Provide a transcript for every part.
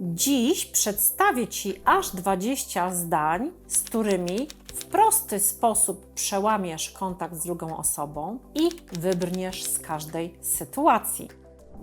Dziś przedstawię Ci aż 20 zdań, z którymi w prosty sposób przełamiesz kontakt z drugą osobą i wybrniesz z każdej sytuacji.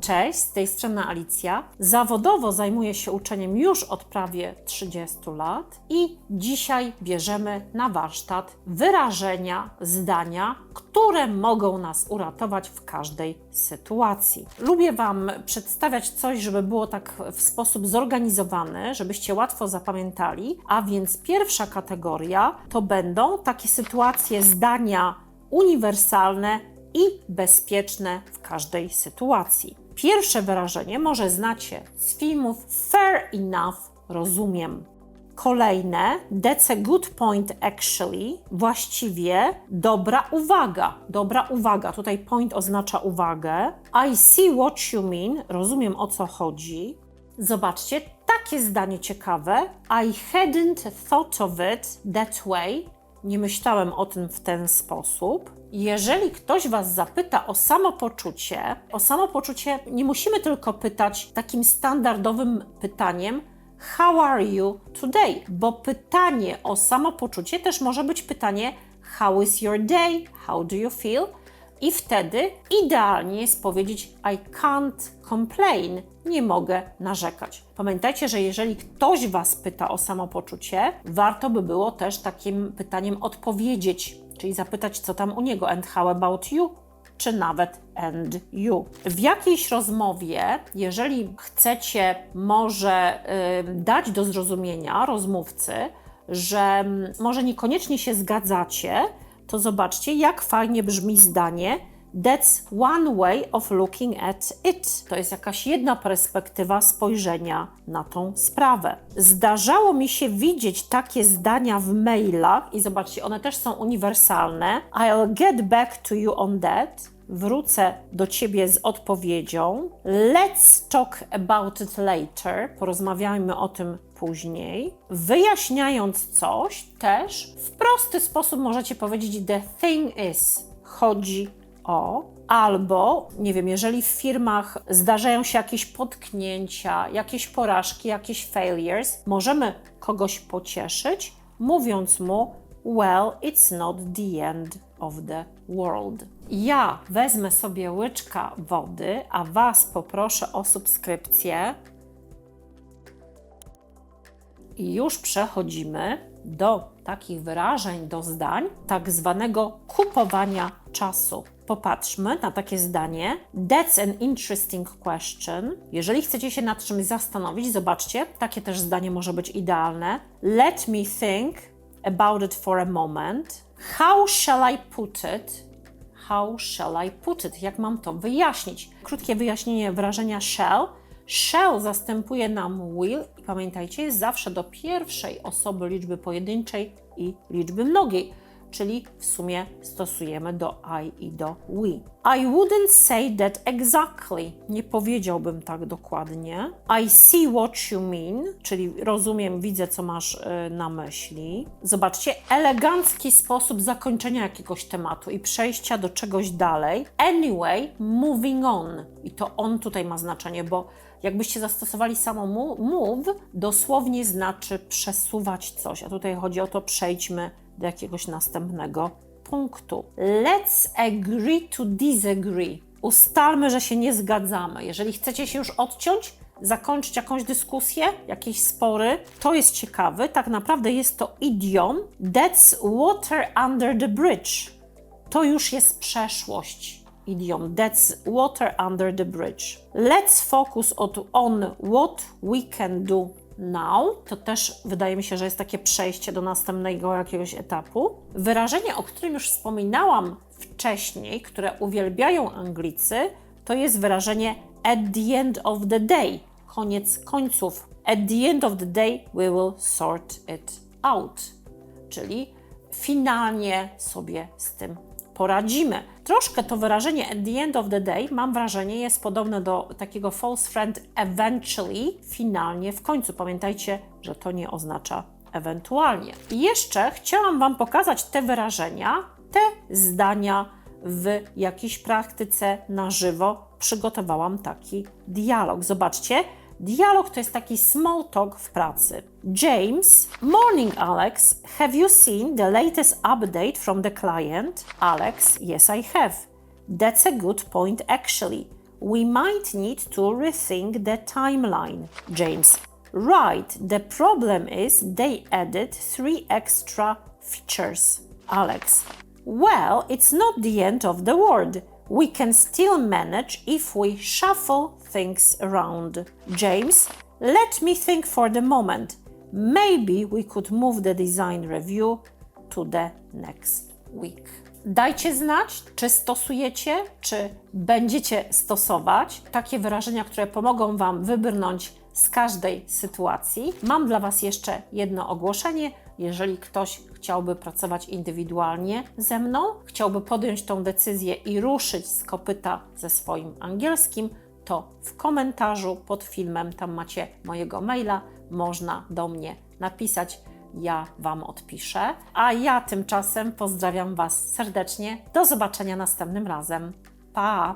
Cześć, z tej strony Alicja. Zawodowo zajmuję się uczeniem już od prawie 30 lat i dzisiaj bierzemy na warsztat wyrażenia, zdania, które mogą nas uratować w każdej sytuacji. Lubię Wam przedstawiać coś, żeby było tak w sposób zorganizowany, żebyście łatwo zapamiętali, a więc pierwsza kategoria to będą takie sytuacje, zdania uniwersalne i bezpieczne w każdej sytuacji. Pierwsze wyrażenie może znacie z filmów Fair Enough, rozumiem. Kolejne, that's a good point actually, właściwie dobra uwaga. Dobra uwaga, tutaj point oznacza uwagę. I see what you mean, rozumiem o co chodzi. Zobaczcie, takie zdanie ciekawe. I hadn't thought of it that way. Nie myślałem o tym w ten sposób. Jeżeli ktoś Was zapyta o samopoczucie, o samopoczucie nie musimy tylko pytać takim standardowym pytaniem How are you today? Bo pytanie o samopoczucie też może być pytanie How is your day? How do you feel? I wtedy idealnie jest powiedzieć I can't complain, nie mogę narzekać. Pamiętajcie, że jeżeli ktoś Was pyta o samopoczucie, warto by było też takim pytaniem odpowiedzieć, czyli zapytać, co tam u niego, and how about you? Czy nawet and you. W jakiejś rozmowie, jeżeli chcecie może dać do zrozumienia rozmówcy, że y, może niekoniecznie się zgadzacie, to zobaczcie, jak fajnie brzmi zdanie. That's one way of looking at it. To jest jakaś jedna perspektywa spojrzenia na tą sprawę. Zdarzało mi się widzieć takie zdania w mailach i zobaczcie, one też są uniwersalne. I'll get back to you on that. Wrócę do ciebie z odpowiedzią. Let's talk about it later. Porozmawiajmy o tym później. Wyjaśniając coś, też w prosty sposób możecie powiedzieć: The thing is, chodzi Albo, nie wiem, jeżeli w firmach zdarzają się jakieś potknięcia, jakieś porażki, jakieś failures, możemy kogoś pocieszyć, mówiąc mu: Well, it's not the end of the world. Ja wezmę sobie łyczka wody, a Was poproszę o subskrypcję. I już przechodzimy do takich wyrażeń, do zdań, tak zwanego kupowania czasu. Popatrzmy na takie zdanie. That's an interesting question. Jeżeli chcecie się nad czymś zastanowić, zobaczcie, takie też zdanie może być idealne. Let me think about it for a moment. How shall I put it? How shall I put it? Jak mam to wyjaśnić? Krótkie wyjaśnienie wyrażenia shall. Shall zastępuje nam will i pamiętajcie, jest zawsze do pierwszej osoby liczby pojedynczej i liczby mnogiej, czyli w sumie stosujemy do I i do we. I wouldn't say that exactly. Nie powiedziałbym tak dokładnie. I see what you mean, czyli rozumiem, widzę, co masz y, na myśli. Zobaczcie, elegancki sposób zakończenia jakiegoś tematu i przejścia do czegoś dalej. Anyway, moving on. I to on tutaj ma znaczenie, bo jakbyście zastosowali samo move, dosłownie znaczy przesuwać coś, a tutaj chodzi o to przejdźmy do jakiegoś następnego punktu. Let's agree to disagree. Ustalmy, że się nie zgadzamy. Jeżeli chcecie się już odciąć, zakończyć jakąś dyskusję, jakieś spory, to jest ciekawy. Tak naprawdę jest to idiom. That's water under the bridge. To już jest przeszłość idiom. That's water under the bridge. Let's focus on what we can do now. To też wydaje mi się, że jest takie przejście do następnego jakiegoś etapu. Wyrażenie, o którym już wspominałam wcześniej, które uwielbiają Anglicy, to jest wyrażenie at the end of the day. Koniec końców. At the end of the day we will sort it out. Czyli finalnie sobie z tym poradzimy. Troszkę to wyrażenie at the end of the day, mam wrażenie, jest podobne do takiego false friend eventually, finalnie, w końcu. Pamiętajcie, że to nie oznacza ewentualnie. I jeszcze chciałam Wam pokazać te wyrażenia, te zdania w jakiejś praktyce na żywo. Przygotowałam taki dialog. Zobaczcie, Dialog to jest taki small talk w pracy. James, morning Alex. Have you seen the latest update from the client? Alex, yes I have. That's a good point actually. We might need to rethink the timeline. James, right. The problem is they added three extra features. Alex, well, it's not the end of the world. We can still manage if we shuffle things around. James, let me think for the moment. Maybe we could move the design review to the next week. Dajcie znać, czy stosujecie, czy będziecie stosować takie wyrażenia, które pomogą Wam wybrnąć z każdej sytuacji. Mam dla Was jeszcze jedno ogłoszenie. Jeżeli ktoś chciałby pracować indywidualnie ze mną, chciałby podjąć tą decyzję i ruszyć z kopyta ze swoim angielskim, to w komentarzu pod filmem, tam macie mojego maila, można do mnie napisać. Ja Wam odpiszę. A ja tymczasem pozdrawiam Was serdecznie. Do zobaczenia następnym razem. Pa!